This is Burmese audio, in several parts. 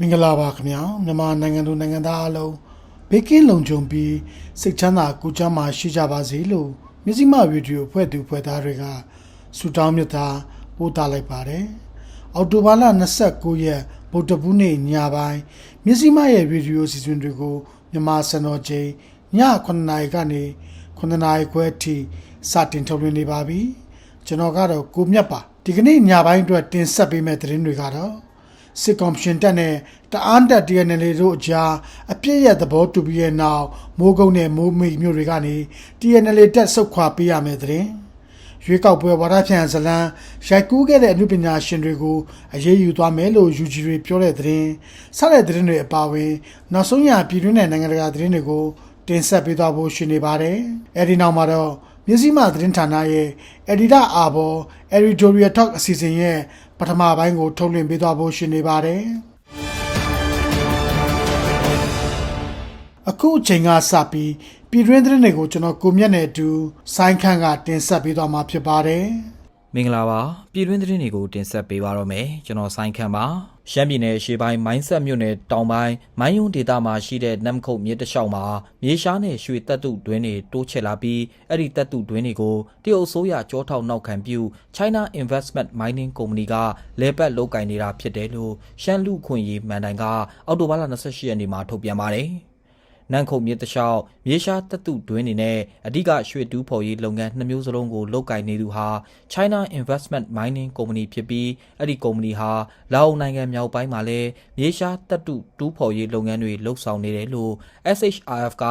မင်္ဂလာပါခင်ဗျာမြန်မာနိုင်ငံသူနိုင်ငံသားအလုံးဘေးကင်းလုံခြုံပြီးစိတ်ချမ်းသာကိုယ်ချမ်းသာရှိကြပါစေလို့မြစည်းမဗီဒီယိုဖွဲ့သူဖွဲ့သားတွေကဆုတောင်းမြတ်တာပို့သလိုက်ပါတယ်အောက်တိုဘာလ29ရက်ဗုဒ္ဓဘုနေ့ညပိုင်းမြစည်းမရဲ့ဗီဒီယိုစီစဉ်တွေကိုမြန်မာစံတော်ချိန်ည9:00နာရီကနေ9:00နာရီခွဲအထိစတင်ထုတ်လွှင့်နေပါပြီကျွန်တော်ကတော့ကိုမြတ်ပါဒီကနေ့ညပိုင်းအတွက်တင်ဆက်ပေးမယ့်သတင်းတွေကတော့ စစ်ကော်မရှင်တက်နဲ့တအာန်းတက် TNL တို့အကြားအပြစ်ရဲ့သဘောတူပြီးတဲ့နောက်မိုးကုတ်နဲ့မိုးမိတ်မြို့တွေကနေ TNL တက်ဆုတ်ခွာပေးရမယ်တဲ့ရွေးကောက်ပွဲဝါဒဖြန့်ဇလန်းရိုက်ကူးခဲ့တဲ့အမှုပညာရှင်တွေကိုအရေးယူသွားမယ်လို့ UG တွေပြောတဲ့သတင်းဆက်တဲ့သတင်းတွေအပါအဝင်နောက်ဆုံးရပြည်တွင်းနဲ့နိုင်ငံတကာသတင်းတွေကိုတင်ဆက်ပေးသွားဖို့ရှိနေပါတယ်အဲဒီနောက်မှာတော့မြစည်းမသတင်းဌာနရဲ့ Editor အာဘော် Editorial Talk အစီအစဉ်ရဲ့ ပထမပိုင်းကိုထုတ်လွှင့်ပေးသွားဖို့ရှိနေပါတယ်။အခုအချိန်ကစပြီးပြည်တွင်းသတင်းတွေကိုကျွန်တော်ကိုမြတ်နဲ့အတူဆိုင်းခန့်ကတင်ဆက်ပေးသွားမှာဖြစ်ပါတယ်။မင်္ဂလာပါပြည်တွင်းသတင်းတွေကိုတင်ဆက်ပေးပါတော့မယ်ကျွန်တော်ဆိုင်းခန့်ပါ ရှမ်းပြည်နယ်ရှေးပိုင်းမိုင်းဆက်မြို့နယ်တောင်ပိုင်းမိုင်းယုံဒေသမှာရှိတဲ့နမ်ခုတ်မြစ်တစ်လျှောက်မှာမြေရှားနဲ့ရွှေတပ်တုတွင်းတွေတိုးချဲ့လာပြီးအဲ့ဒီတပ်တုတွင်းတွေကိုတရုတ်အစိုးရကြောထောက်နောက်ခံပြု China Investment Mining Company ကလဲပတ်လုပ်ကင်နေတာဖြစ်တယ်လို့ရှမ်းလူခွင့်ရေးမန်တိုင်ကအောက်တိုဘာလ28ရက်နေ့မှာထုတ်ပြန်ပါတယ် နန်းခုတ်မြစ်တလျှောက်မြေရှားတပ်တုတွင်းနေနဲ့အဓိကရွှေတူးဖော်ရေးလုပ်ငန်းနှစ်မျိုးစလုံးကိုလုပ်ကိုင်နေသူဟာ China Investment Mining Company ဖြစ်ပြီးအဲ့ဒီကုမ္ပဏီဟာလာအိုနိုင်ငံမြောက်ပိုင်းမှာလည်းမြေရှားတပ်တုတူးဖော်ရေးလုပ်ငန်းတွေလှုပ်ဆောင်နေတယ်လို့ SHRF က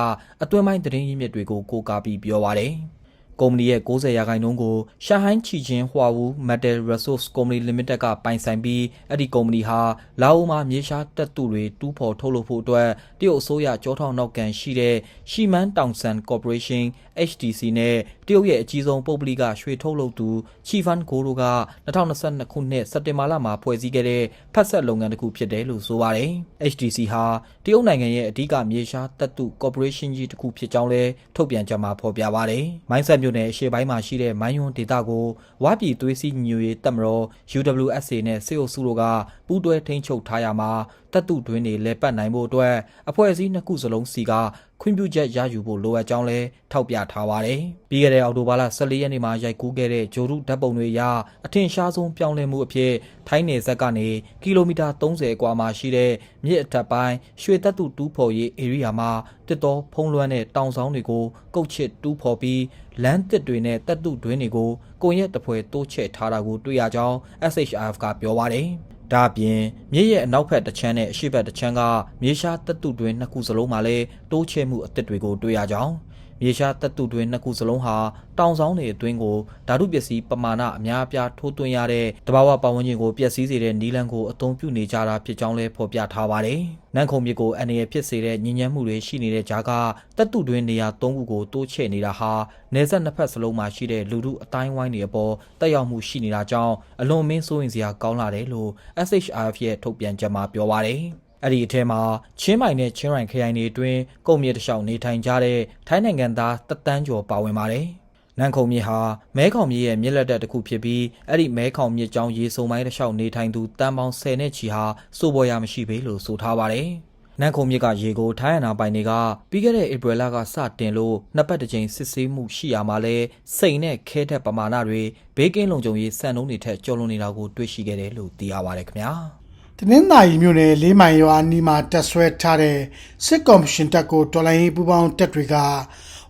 အတွင်းပိုင်းသတင်းရင်းမြစ်တွေကိုကိုးကားပြီးပြောပါတယ်။ ကုမ္ပဏီရဲ့60ရာခိုင်နှုန်းကိုရှန်ဟိုင်းချီချင်းဟွာဝူ Metal Resource Company Limited ကပိုင်ဆိုင်ပြီးအဲ့ဒီကုမ္ပဏီဟာလာအိုမှာမြေရှားတပ်တုတွေတူးဖော်ထုတ်လုပ်ဖို့အတွက်တရုတ်အစိုးရကြောထောက်နောက်ကန်ရှိတဲ့ရှီမန်တောင်ဆန် Corporation HTC နဲ့တရုတ်ရဲ့အကြီးဆုံးပုဂ္ဂလိကရွှေထုတ်လုပ်သူချီဖန်ကိုတို့က2022ခုနှစ်စက်တင်ဘာလမှာဖွဲ့စည်းခဲ့တဲ့ဖက်ဆက်လုပ်ငန်းတစ်ခုဖြစ်တယ်လို့ဆိုပါတယ်။ HTC ဟာတရုတ်နိုင်ငံရဲ့အဓိကမြေရှားတပ်တု Corporation ကြီးတစ်ခုဖြစ်ကြောင်းလည်းထုတ်ပြန်ကြမှာဖော်ပြပါတယ်။မိုင်းဆက်မြို့နယ်အရှေ့ပိုင်းမှာရှိတဲ့မိုင်းယွန်းဒေသကိုဝါပြည်သွေးစည်းညိုရေးတပ်မတော် UWSA နဲ့စစ်အုပ်စုတို့ကပူးတွဲထိန်းချုပ်ထားရမှာတပ်တုတွင်းတွေလဲပတ်နိုင်ဖို့အတွက်အဖွဲ့အစည်းနှစ်ခုစလုံးစီကခွင့်ပြုချက်ရယူဖို့လိုအပ်ကြောင်းလည်းထောက်ပြထားပါတယ်။ပြီးခဲ့တဲ့အောက်တိုဘာလ14ရက်နေ့မှာရိုက်ကူးခဲ့တဲ့ဂျိုရုဓာတ်ပုံတွေအရအထင်ရှားဆုံးပြောင်းလဲမှုအဖြစ်ထိုင်းနယ်စပ်ကနေကီလိုမီတာ30အကွာမှာရှိတဲ့မြစ်အထက်ပိုင်းရွှေတပ်တုတူးဖော်ရေးဧရိယာမှာတစ်တော်ဖုံးလွှမ်းတဲ့တောင်ဆောင်တွေကိုကုတ်ချစ်တူးဖော်ပြီးလမ်းတစ်တွေနဲ့တပ်တုတွင်းတွေကိုကိုရက်တပွဲတိုးချဲ့ထားတာကိုတွေ့ရကြောင်း SHRF ကပြောပါတယ်။ ဒါအပြင်မြစ်ရဲ့အနောက်ဘက်တစ်ချမ်းနဲ့အရှေ့ဘက်တစ်ချမ်းကမြေရှားတပ်တုတွင်းနှစ်ခုစလုံးမှာလည်းတိုးချဲ့မှုအသစ်တွေကိုတွေ့ရကြောင်း မြေရှားတပ်တုတွင်းနှစ်ခုစလုံးဟာတောင်ဆောင်တွေအတွင်းကိုဓာတုပစ္စည်းပမာဏအများအပြားထိုးသွင်းရတဲ့တဘာဝပတ်ဝန်းကျင်ကိုပျက်စီးစေတဲ့နီလန်ကိုအသုံးပြုနေကြတာဖြစ်ကြောင်းလည်းဖော်ပြထားပါတယ်။နန်းခုံမြစ်ကိုအနေရဖြစ်စေတဲ့ညဉ့်ညမ်းမှုတွေရှိနေတဲ့ကြားကတပ်တုတွင်းနေရာ၃ခုကိုတိုးချဲ့နေတာဟာနေဆက်နှစ်ဖက်စလုံးမှာရှိတဲ့လူမှုအတိုင်းဝိုင်းတွေအပေါ်တက်ရောက်မှုရှိနေတာကြောင့်အလွန်မင်းစိုးရင်စရာကောင်းလာတယ်လို့ SHRF ရဲ့ထုတ်ပြန်ချက်မှာပြောပါတယ်။ အဲ့ဒီအထဲမှာချင်းမိုင်နဲ့ချင်းရိုင်ခရိုင်တွေအတွင်းကုန်မြေတလျှောက်နေထိုင်ကြတဲ့ထိုင်းနိုင်ငံသားတသန်းကျော်ပါဝင်ပါတယ်။နန်ခုံမြေဟာမဲခေါင်မြေရဲ့မြစ်လက်တက်တစ်ခုဖြစ်ပြီးအဲ့ဒီမဲခေါင်မြစ်ကြောင်းရေစုံပိုင်းတစ်လျှောက်နေထိုင်သူတန်ပေါင်း10နဲ့ချီဟာစိုးပေါ်ရမရှိပေလို့ဆိုထားပါတယ်။နန်ခုံမြစ်ကရေကိုထိုင်းအနာပိုင်တွေကပြီးခဲ့တဲ့ဧပြီလကစတင်လို့နှစ်ပတ်တစ်ကြိမ်စစ်ဆေးမှုရှိရမှာလဲစိန်နဲ့ခဲတဲ့ပမာဏတွေဘေးကင်းလုံခြုံရေးစံနှုန်းတွေထက်ကျော်လွန်နေတာကိုတွေ့ရှိခဲ့တယ်လို့သိရပါတယ်ခင်ဗျာ။ တနင်္သာရီမြို့နယ်လေးမိုင်ရွာနီးမှာတက်ဆွဲထားတဲ့စစ်ကော်မရှင်တပ်ကိုတော်လိုင်းရေးပူးပေါင်းတပ်တွေက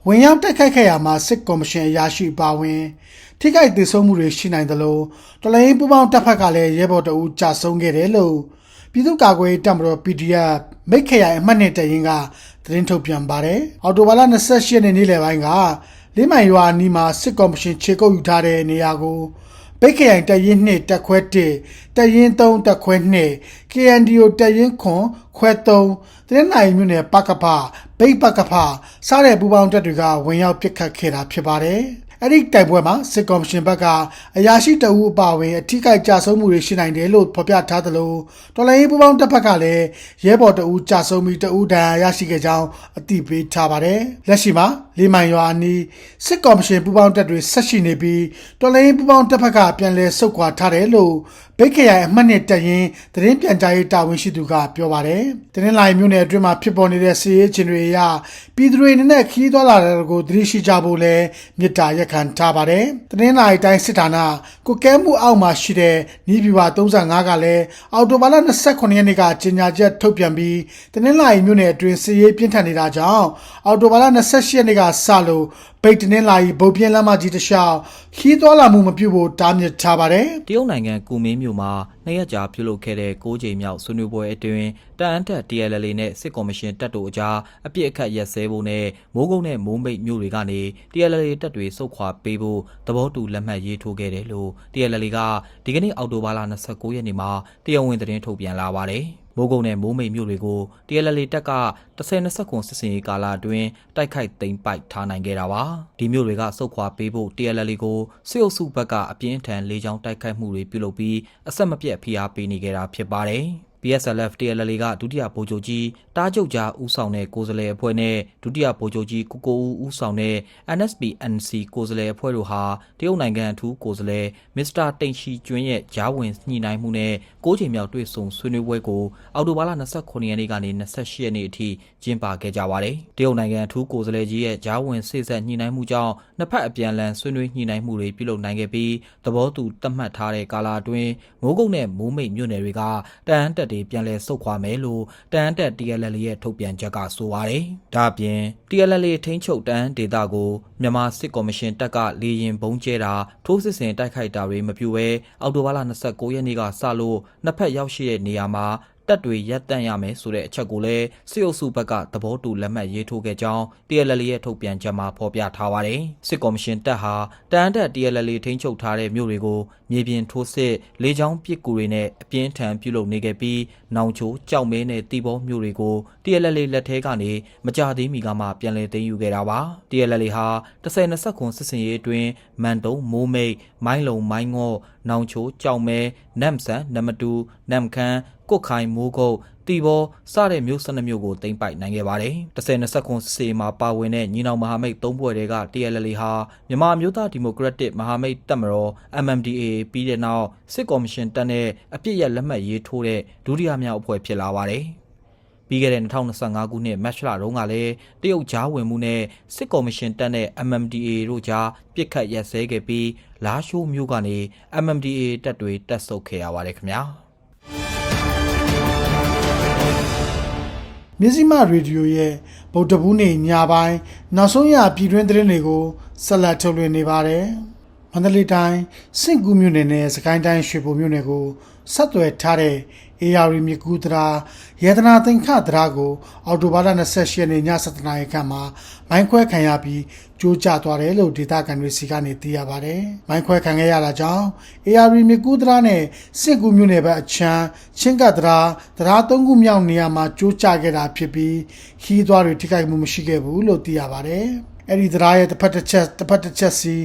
ဝဝင်ရောက်တိုက်ခိုက်ခဲ့ရမှာစစ်ကော်မရှင်အရာရှိပါဝင်ထိခိုက်ဒေဆုံးမှုတွေရှိနိုင်တယ်လို့တလိုင်းပူပေါင်းတပ်ဖက်ကလည်းရဲဘော်တအူးကြာဆုံးခဲ့တယ်လို့ပြည်သူ့ကာကွယ်ရေးတပ်မတော် PDF မိတ်ခရိုင်အမှတ်နဲ့တရင်ကသတင်းထုတ်ပြန်ပါတယ်အော်တိုဘာလ28ရက်နေ့နေ့လယ်ပိုင်းကလေးမိုင်ရွာအနီးမှာစစ်ကော်မရှင်ခြေကုပ်ယူထားတဲ့နေရာကို ဘိတ်ခရိုင်တရင်2တက်ခွဲ1တရင်3တက်ခွဲ2 KNDO တရင်ခွန်ခွဲ3တရင်နိုင်မြို့နယ်ပကဖဘိတ်ပကဖစားတဲ့ပူပေါင်းတပ်တွေကဝင်ရောက်ပစ်ခတ်ခဲ့တာဖြစ်ပါတယ်အဲ့ဒီတိုက်ပွဲမှာစစ်ကော်မရှင်ဘက်ကအရာရှိတအူးအပါအဝင်အထိကိကြဆုံးမှုတွေရှိနိုင်တယ်လို့ဖော်ပြထားသလိုတော်လိုင်းပူပေါင်းတပ်ဖက်ကလည်းရဲဘော်တအူးကြာဆုံးပြီးတအူးဒဏ်ရာရရှိခဲ့ကြောင်းအသိပေးထားပါတယ်လက်ရှိမှာ လေးမိုင်ရွာအနီးစစ်ကော်မရှင်ပူပေါင်းတပ်တွေဆက်ရှိနေပြီးတော်လိုင်းပူပေါင်းတပ်ဖက်ကပြန်လည်ဆုတ်ခွာထားတယ်လို့ဘိတ်ခရိုင်အမှတ်နဲ့တရင်သတင်းပြန်ကြားရေးတာဝန်ရှိသူကပြောပါတယ်သတင်းလိုင်းမြို့နယ်အတွင်းမှာဖြစ်ပေါ်နေတဲ့စီးရေးချင်းတွေအရပြည်သူတွေနဲ့ခီးသွားလာတဲ့ကိုသတိရှိကြဖို့လဲမြစ်တာရက်ခံထားပါတယ်သတင်းလိုင်းတိုင်းစစ်ဌာနကိုကဲမှုအောက်မှာရှိတဲ့နီးပြူပါ35ကလည်းအော်တိုဘာလ29ရက်နေ့ကကြေညာချက်ထုတ်ပြန်ပြီးသတင်းလိုင်းမြို့နယ်အတွင်းစီးရေးပြင်းထန်နေတာကြောင့်အော်တိုဘာလ28ရက်နေ့ကစလို့ဗိတ်တင်းလာကြီးဗုတ်ပြင်းလမ်းမကြီးတစ်လျှောက်ခီးသွားလာမှုမပြုဖို့တားမြစ်ထားပါတယ်တရုတ်နိုင်ငံကူမင်းမြို့မှာနှစ်ရက်ကြာပြုလုပ်ခဲ့တဲ့၉ချိန်မြောက်ဆွေးနွေးပွဲအတွင်းတန်အန်တက် TLL နဲ့စစ်ကော်မရှင်တပ်တို့အကြားအပြစ်အခတ်ရက်စဲဖို့နဲ့မိုးကုတ်နဲ့မိုးမိတ်မြို့တွေကနေ TLL တပ်တွေစုခွာပေးဖို့သဘောတူလက်မှတ်ရေးထိုးခဲ့တယ်လို့ TLL ကဒီကနေ့အောက်တိုဘာလ29ရက်နေ့မှာတရားဝင်သတင်းထုတ်ပြန်လာပါတယ်။ မိုးကုတ်နဲ့မိုးမိတ်မြို့တွေကို TLL တက်က10-20ခုစစ်စင်ရေးကာလအတွင်းတိုက်ခိုက်သိမ်းပိုက်ထားနိုင်ခဲ့တာပါဒီမြို့တွေကစုခွာပေးဖို့ TLL ကိုစစ်အုပ်စုဘက်ကအပြင်းထန်လေးချောင်းတိုက်ခိုက်မှုတွေပြုလုပ်ပြီးအဆက်မပြတ်ဖိအားပေးနေကြတာဖြစ်ပါတယ် PSLF TLL ကဒုတိယဗိုလ်ချုပ်ကြီးတားချုပ်ကြားဦးဆောင်တဲ့ကိုယ်စားလှယ်အဖွဲ့နဲ့ဒုတိယဗိုလ်ချုပ်ကြီးကိုကိုဦးဦးဆောင်တဲ့ NSP NC ကိုယ်စားလှယ်အဖွဲ့တို့ဟာတရုတ်နိုင်ငံအထူးကိုယ်စားလှယ်မစ္စတာတိန်ရှီကျွန်းရဲ့ဂျားဝင်ညှိနှိုင်းမှုနဲ့၉ချိန်မြောက်တွေ့ဆုံဆွေးနွေးပွဲကိုအောက်တိုဘာလ29ရက်နေ့ကနေ28ရက်နေ့အထိကျင်းပခဲ့ကြပါတယ်။တရုတ်နိုင်ငံအထူးကိုယ်စားလှယ်ကြီးရဲ့ဂျားဝင်စိတ်ဆက်ညှိနှိုင်းမှုကြောင့်နှစ်ဖက်အပြန်အလှန်ဆွေးနွေးညှိနှိုင်းမှုတွေပြုလုပ်နိုင်ခဲ့ပြီးသဘောတူသတ်မှတ်ထားတဲ့ကာလအတွင်းမိုးကုတ်နဲ့မိုးမိတ်မြို့နယ်တွေကတန်အန်တက်တွေပြန်လည်ဆုတ်ခွာမယ်လို့တန်အန်တက် TLL ရဲ့ထုတ်ပြန်ချက်ကဆိုပါတယ်။ဒါ့အပြင် TLL ထိန်းချုပ်တန်အန်ဒေသကိုမြန်မာစစ်ကော်မရှင်တပ်ကလေရင်ဘုံကျဲတာထိုးစစ်ဆင်တိုက်ခိုက်တာတွေမပြုဘဲအောက်တိုဘာလ29ရက်နေ့ကစလို့နှစ်ဖက်ရောက်ရှိတဲ့နေရာမှာတပ်တွေရပ်တန့်ရမယ်ဆိုတဲ့အချက်ကိုလည်းစစ်အုပ်စုဘက်ကသဘောတူလက်မှတ်ရေးထိုးခဲ့ကြောင်း TLL ရဲ့ထုတ်ပြန်ချက်မှာဖော်ပြထားပါတယ်။စစ်ကော်မရှင်တပ်ဟာတန်တက် TLL ထိန်းချုပ်ထားတဲ့မြို့တွေကိုမြေပြင်ထိုးစစ်လေကြောင်းပစ်ကူတွေနဲ့အပြင်းထန်ပြုလုပ်နေခဲ့ပြီးနောင်ချိုကြောက်မဲနဲ့တီဘောမြို့တွေကို TLL လက်ထဲကနေမကြသေးမီကမှပြန်လည်သိမ်းယူခဲ့တာပါ။ TLL ဟာ10-20ခုစစ်စင်ရေးအတွင်းမန်တုံမိုးမိတ်မိုင်းလုံမိုင်းငေါ့နောင်ချိုကြောက်မဲနမ်ဆန်နမတူနမ်ခမ်းကုတ်ခိုင်မိုးကုတ် တီဘောစတဲ့မြို့၁၂မြို့ကိုသိမ်းပိုက်နိုင်ခဲ့ပါတယ်။10-20ခုစစ်မှာပါဝင်တဲ့ညီနောင်မဟာမိတ်၃ဘွဲ့တွေက TLL ဟာမြန်မာမျိုးသားဒီမိုကရက်တစ်မဟာမိတ်တပ်မတော် MMDA ပြီးတဲ့နောက်စစ်ကော်မရှင်တပ်နဲ့အပြစ်ရလက်မှတ်ရေးထိုးတဲ့ဒုတိယမြောက်အဖွဲ့ဖြစ်လာပါတယ်။ပြီးခဲ့တဲ့2025ခုနှစ်မတ်လတုန်းကလည်းတရုတ်ကြားဝင်မှုနဲ့စစ်ကော်မရှင်တပ်နဲ့ MMDA တို့ကြားပြစ်ခတ်ရက်စဲခဲ့ပြီးလာရှိုးမျိုးကနေ MMDA တပ်တွေတက်ဆုတ်ခဲ့ရပါတယ်ခင်ဗျာ။ မြစည်းမရေဒီယိုရဲ့ဗုဒ္ဓဘူးနေညပိုင်းနောက်ဆုံးရပြည်တွင်းသတင်းတွေကိုဆက်လက်ထုတ်လွှင့်နေပါတယ်။မန္တလေးတိုင်းစင့်ကူးမြို့နယ်နဲ့စကိုင်းတိုင်းရွှေဘိုမြို့နယ်ကိုဆက်သွယ်ထားတဲ့ အေယာရီမြကူတရာယေဒနာသင်္ခတရာကို အော်တိုဘာလ28ရက်နေ့ည7:00နာရီခန့်မှာမိုင်းခွဲခံရပြီးကျိုးကျသွားတယ်လို့ဒေသခံတွေစီကနေသိရပါတယ်။မိုင်းခွဲခံခဲ့ရတာကြောင့်အေယာရီမြကူတရာနဲ့စစ်ကူမြို့နယ်ဘက်အချမ်းချင်းကတရာတရာသုံးခုမြောက်နေရာမှာကျိုးကျခဲ့တာဖြစ်ပြီးခီးသွားတွေထိခိုက်မှုမရှိခဲ့ဘူးလို့သိရပါတယ်။ အဲ့ဒီတရားရဲ့တစ်ဖက်တစ်ချက်တစ်ဖက်တစ်ချက်စီ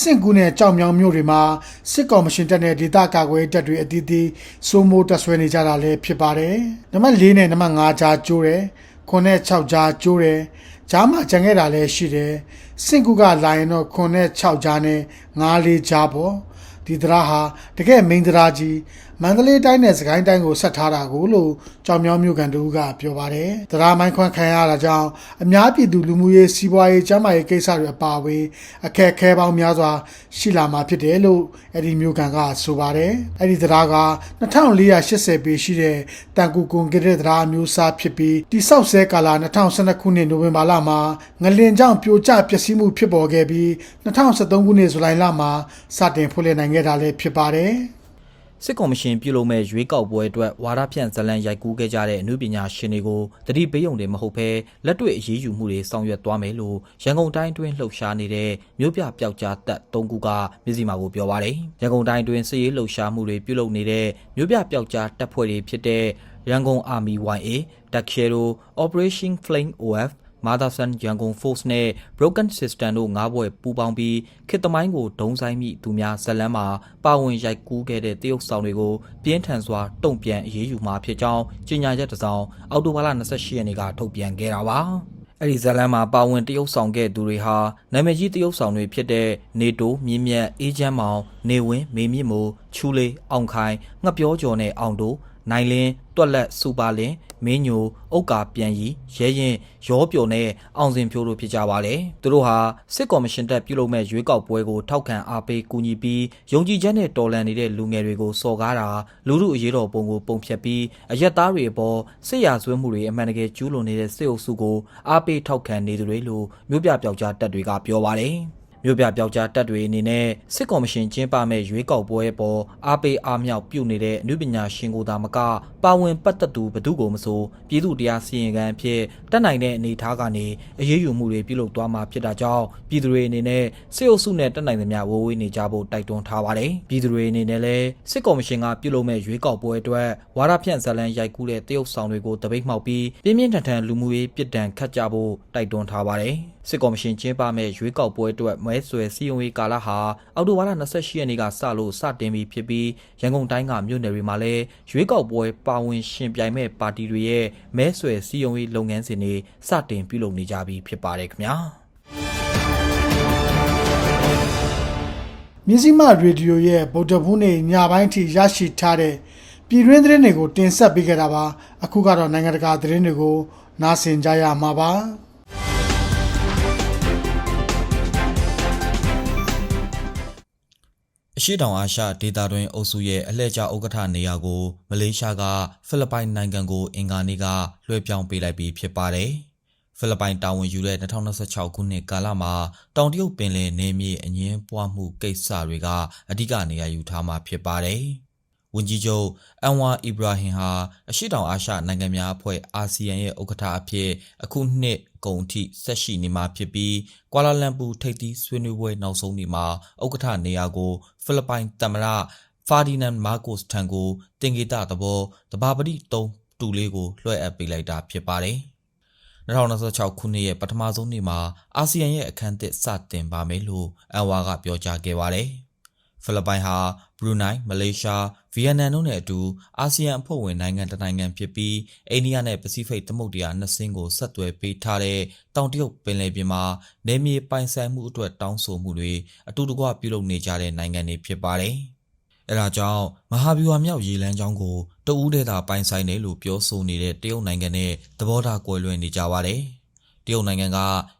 စင့်ကူးနဲ့ကြောက်မြောင်မြို့တွေမှာစစ်ကော်မရှင်တပ်နဲ့ဒေသကာကွယ်တပ်တွေအသီးသီးစိုးမိုးတပ်ဆွဲနေကြတာလည်းဖြစ်ပါတယ်။နံပါတ်၄နဲ့နံပါတ်၅ကြားကျိုးတယ်။ခွန်နဲ့6ကြားကျိုးတယ်။ကြားမှာကြံခဲ့တာလည်းရှိတယ်။စင့်ကူးကလာရင်တော့ခွန်နဲ့6ကြားနဲ့၅လေးကြားပေါ့။ဒီတရားဟာတကယ်မိန်တရားကြီး မန္တလေးတိုင်းနဲ့စကိုင်းတိုင်းကိုဆက်ထားတာကိုလို့ကြောင်မြောင်းမြို့ကန်တူကပြောပါတယ်။တရားမိုင်းခွန့်ခံရတာကြောင့်အများပြည်သူလူမှုရေးစီးပွားရေးကျန်းမာရေးကိစ္စတွေအပါအဝင်အခက်အခဲပေါင်းများစွာရှိလာမှာဖြစ်တယ်လို့အဲ့ဒီမြို့ကန်ကဆိုပါတယ်။အဲ့ဒီတရားက2480ပေရှိတဲ့တန်ကူကွန်ကရစ်တရားမျိုးစားဖြစ်ပြီးတိဆောက်ဆဲကာလာ2012ခုနှစ်နိုဝင်ဘာလမှာငလင်ကြောင့်ပြိုကျပျက်စီးမှုဖြစ်ပေါ်ခဲ့ပြီး2013ခုနှစ်ဇူလိုင်လမှာစတင်ဖွင့်လှစ်နိုင်ခဲ့တာလည်းဖြစ်ပါတယ်။ စစ်ကော်မရှင်ပြုလုပ်မဲ့ရွေးကောက်ပွဲအတွက်ဝါဒဖြန့်ဇလံရိုက်ကူးခဲ့ကြတဲ့အမှုပညာရှင်တွေကိုတတိပေးုံတွေမဟုတ်ဘဲလက်တွေ့အရေးယူမှုတွေဆောင်ရွက်သွားမယ်လို့ရန်ကုန်တိုင်းအတွင်းလှုပ်ရှားနေတဲ့မြို့ပြပျောက်ကြားတပ်၃ခုကမြစည်းမာကိုပြောပါတယ်။ရန်ကုန်တိုင်းအတွင်းစစ်ရေးလှုပ်ရှားမှုတွေပြုလုပ်နေတဲ့မြို့ပြပျောက်ကြားတပ်ဖွဲ့တွေဖြစ်တဲ့ရန်ကုန် Army YA, Dakshero, Operation Flame OF မာသာဆန်ရန်ကုန် Force နဲ့ Broken System တို့ငါးဘွဲ့ပူးပေါင်းပြီးခေတ်သမိုင်းကိုဒုံဆိုင်မိသူများဇက်လန်းမှာပါဝင်ရိုက်ကူးခဲ့တဲ့တရုတ်ဆောင်တွေကိုပြင်းထန်စွာတုံ့ပြန်အရေးယူမှာဖြစ်ကြောင်းကြေညာချက်တစ်စောင်အောက်တိုဘာလ28ရက်နေ့ကထုတ်ပြန်ခဲ့တာပါ။အဲ့ဒီဇက်လန်းမှာပါဝင်တရုတ်ဆောင်ခဲ့သူတွေဟာနာမည်ကြီးတရုတ်ဆောင်တွေဖြစ်တဲ့နေတိုမြင်းမြတ်အေးချမ်းမောင်နေဝင်းမေမြင့်မိုးချူလေးအောင်ခိုင်ငှက်ပြောကျော်နဲ့အောင်တို့နိုင်လင်းတွက်လက်စူပါလင် မင်းညိုအုတ်ကာပြန်ရီရဲရင်ရောပျော်နဲ့အောင်စင်ဖြိုးတို့ဖြစ်ကြပါတယ်သူတို့ဟာစစ်ကော်မရှင်တပ်ပြုလုပ်မဲ့ရွေးကောက်ပွဲကိုထောက်ခံအားပေးကူညီပြီးယုံကြည်ချက်နဲ့တော်လှန်နေတဲ့လူငယ်တွေကိုစော်ကားတာလူမှုအရေးတော်ပုံကိုပုံဖြတ်ပြီးအရက်သားတွေအပေါ်စစ်ရာဇဝတ်မှုတွေအမှန်တကယ်ကျူးလွန်နေတဲ့စစ်အုပ်စုကိုအားပေးထောက်ခံနေသူတွေလို့မြို့ပြပျောက်ကြားတပ်တွေကပြောပါတယ်မြို့ပြပျောက်ကြားတပ်တွေအနေနဲ့စစ်ကော်မရှင်ကျင်းပမဲ့ရွေးကောက်ပွဲပေါ်အားပေးအားမြောက်ပြုနေတဲ့အမှုပညာရှင်ကိုသာမကပါဝင်ပတ်သက်သူဘသူကိုမဆိုပြည်သူတရားစီရင်ခံအဖြစ်တက်နိုင်တဲ့အနေအထားကနေအရေးယူမှုတွေပြုလုပ်သွားမှာဖြစ်တာကြောင့်ပြည်သူတွေအနေနဲ့စစ်အုပ်စုနဲ့တက်နိုင်သမျှဝေးဝေးနေကြဖို့တိုက်တွန်းထားပါတယ်ပြည်သူတွေအနေနဲ့လည်းစစ်ကော်မရှင်ကပြုလုပ်မဲ့ရွေးကောက်ပွဲအတွက်ဝါဒဖြန့်ဇလံရိုက်ကူးတဲ့တရုတ်ဆောင်တွေကိုတပိတ်မှောက်ပြီးပြင်းပြင်းထန်ထန်လူမှုရေးပြစ်ဒဏ်ခတ်ကြဖို့တိုက်တွန်းထားပါတယ်စစ်ကော်မရှင်ကျင်းပမဲ့ရွေးကောက်ပွဲအတွက်မဲဆွယ်စည်းရုံးရေးကာလဟာအောက်တိုဘာလ28ရက်နေ့ကစလို့စတင်ပြီးဖြစ်ပြီးရန်ကုန်တိုင်းကမြို့နယ်တွေမှာလည်းရွေးကောက်ပွဲပါဝင်ရှင်ပြိုင်မဲ့ပါတီတွေရဲ့မဲဆွယ်စည်းရုံးရေးလုပ်ငန်းစဉ်တွေစတင်ပြုလုပ်နေကြပြီဖြစ်ပါတယ်ခင်ဗျာမြစည်းမရေဒီယိုရဲ့ဗုဒ္ဓဘုနေ့ညပိုင်းထိရရှိထားတဲ့ပြည်တွင်းသတင်းတွေကိုတင်ဆက်ပေးခဲ့တာပါအခုကတော့နိုင်ငံတကာသတင်းတွေကိုနားဆင်ကြရမှာပါ အရှိတောင်အာရှဒေသတွင်းအုပ်စုရဲ့အလှည့်ကျဥက္ကဋ္ဌနေရာကိုမလေးရှားကဖိလစ်ပိုင်နိုင်ငံကိုအင်္ဂါနေ့ကလွှဲပြောင်းပေးလိုက်ပြီးဖြစ်ပါတယ်။ဖိလစ်ပိုင်တာဝန်ယူတဲ့2026ခုနှစ်ကာလမှာတောင်တရုတ်ပင်လယ်နယ်မြေအငင်းပွားမှုကိစ္စတွေကအဓိကနေရာယူထားမှာဖြစ်ပါတယ်။ဝန်ကြီးချုပ်အန်ဝါအီဘရာဟင်ဟာအရှိတောင်အာရှနိုင်ငံများအဖွဲ့အာဆီယံရဲ့ဥက္ကဋ္ဌအဖြစ်အခုနှစ် ကုန်ထိဆက်ရှိနေမှာဖြစ်ပြီးကွာလာလမ်ပူထိပ်သီးဆွေးနွေးပွဲနောက်ဆုံးနေ့မှာဥက္ကဋ္ဌနေရာကိုဖိလစ်ပိုင်သမ္မတဖာဒီနန်မာကိုစ်ထံကိုတင်ဂေတသဘောတဘာပတိ3တူလေးကိုလွှဲအပ်ပေးလိုက်တာဖြစ်ပါတယ်။2026ခုနှစ်ရဲ့ပထမဆုံးနေ့မှာအာဆီယံရဲ့အခမ်းအသစ်စတင်ပါမယ်လို့အန်ဝါကပြောကြားခဲ့ပါတယ်။ ဖိလစ်ပိုင်ဟာဘရူနိုင်းမလေးရှားဗီယက်နမ်တို့နဲ့အတူအာဆီယံအဖွဲ့ဝင်နိုင်ငံတစ်နိုင်ငံဖြစ်ပြီးအိန္ဒိယနဲ့ပစိဖိတ်သမုဒ္ဒရာနှစ်စင်းကိုဆက်သွယ်ပေးထားတဲ့တောင်တရုတ်ပင်လယ်ပြင်မှာနေမြေပိုင်ဆိုင်မှုအတွက်တောင်းဆိုမှုတွေအတူတကွပြုလုပ်နေကြတဲ့နိုင်ငံတွေဖြစ်ပါတယ်။အဲဒါကြောင့်မဟာဗျူဟာမြောက်ရေလမ်းကြောင်းကိုတဦးတည်းသာပိုင်ဆိုင်တယ်လို့ပြောဆိုနေတဲ့တရုတ်နိုင်ငံနဲ့သဘောထားကွဲလွဲနေကြပါတယ်။ တရုတ်နိုင်ငံက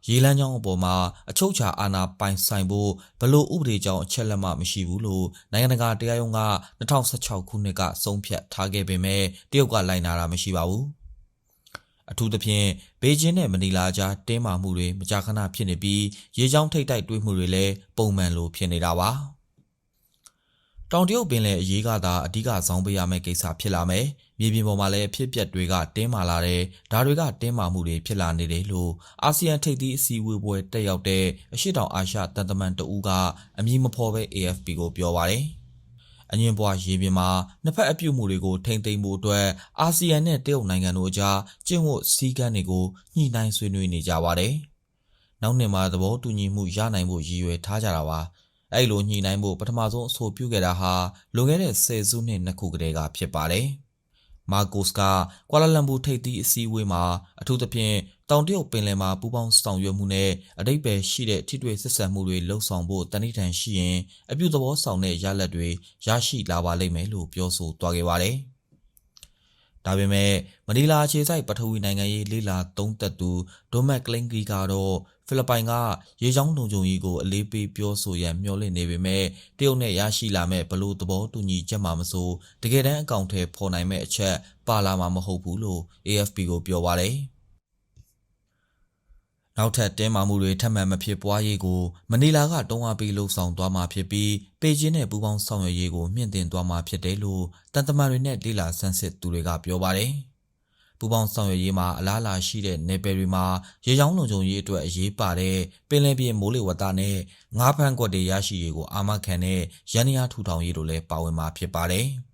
ရေလမ်းကြောင်းအပေါ်မှာအချုပ်ချာအာဏာပိုင်ဆိုင်ဖို့ဘလို့ဥပဒေကြောင့်အချက်လက်မှမရှိဘူးလို့နိုင်ငံတကာတရားရုံးက2016ခုနှစ်ကဆုံးဖြတ်ထားခဲ့ပေမဲ့တရုတ်ကလိုက်နာတာမရှိပါဘူး။အထူးသဖြင့်ဘေကျင်းနဲ့မနီလာကြားတင်းမာမှုတွေမကြာခဏဖြစ်နေပြီးရေကြောင်းထိပ်တိုက်တွေးမှုတွေလည်းပုံမှန်လိုဖြစ်နေတာပါ။ တောင်တရုတ်ပင်လယ်အရေးကသာအဓိကဇောင်းပေးရမယ့်ကိစ္စဖြစ်လာမယ်။မြေပြင်ပေါ်မှာလည်းအဖြစ်အပျက်တွေကတင်းမာလာတယ်။ဒါတွေကတင်းမာမှုတွေဖြစ်လာနေတယ်လို့အာဆီယံထိပ်သီးအစည်းအဝေးပွဲတက်ရောက်တဲ့အရှိတောင်အာရှတန်တမန်တဦးကအမည်မဖော်ပဲ AFP ကိုပြောပါတယ်။အငင်းပွားရေပြင်မှာနှစ်ဖက်အပြုတ်မှုတွေကိုထိမ့်သိမ်းဖို့အတွက်အာဆီယံနဲ့တရုတ်နိုင်ငံတို့အကြားကျင့်ဝတ်စည်းကမ်းတွေကိုညှိနှိုင်းဆွေးနွေးနေကြပါတယ်။နောက်နှစ်မှာသဘောတူညီမှုရနိုင်ဖို့ရည်ရွယ်ထားကြတာပါ။ အဲ့လိုညှိနှိုင်းဖို့ပထမဆုံးအဆိုပြုခဲ့တာဟာလွန်ခဲ့တဲ့10စုနှစ်နှစ်ခုကတည်းကဖြစ်ပါတယ်။မာကိုစ်ကကွာလာလမ်ပူထိပ်သီးအစည်းအဝေးမှာအထူးသဖြင့်တောင်တရုတ်ပင်လယ်မှာပူးပေါင်းဆောင်ရွက်မှုနဲ့အတိတ်ပဲရှိတဲ့ထိတွေ့ဆက်ဆံမှုတွေလှုပ်ဆောင်ဖို့တဏိဌာန်ရှိရင်အပြုသဘောဆောင်တဲ့ရလဒ်တွေရရှိလာပါလိမ့်မယ်လို့ပြောဆိုသွားခဲ့ပါတယ်။ဒါပေမဲ့မနီလာအခြေစိုက်ပထဝီနိုင်ငံရေးလေးလာသုံးသက်သူဒိုမက်ကလင်ဂီကတော့ ဖိလစ်ပိုင်ကရေချောင်းလုံခြုံရေးကိုအလေးပေးပြောဆိုရန်မျှော်လင့်နေပေမဲ့တရုတ်နဲ့ရရှိလာမဲ့ဘလို့သဘောတူညီချက်မှမဆိုတကယ်တမ်းအကောင့်ထဲပေါ်နိုင်မဲ့အချက်ပါလာမှာမဟုတ်ဘူးလို့ AFP ကိုပြောပါတယ်။နောက်ထပ်တင်းမာမှုတွေထပ်မံမဖြစ်ပွားရေးကိုမနီလာကတုံးအားပေးလှုံ့ဆော်သွားမှာဖြစ်ပြီးပေကျင်းနဲ့ပူးပေါင်းဆောင်ရွက်ရေးကိုမြင့်တင်သွားမှာဖြစ်တယ်လို့တန်တမန်တွေနဲ့ဒေလာဆန်းစစ်သူတွေကပြောပါတယ်။ ပူပေါင်းဆောင်ရွက်ရေးမှာအလားအလာရှိတဲ့နယ်ပယ်တွေမှာရေချောင်းလုံခြုံရေးအတွက်အရေးပါတဲ့ပင်လယ်ပြင်မိုးလေဝသနဲ့ငါးဖမ်းကွက်တွေရရှိရေးကိုအာမခံတဲ့ရန်ရာထူထောင်ရေးတို့လည်းပါဝင်မှာဖြစ်ပါတယ်။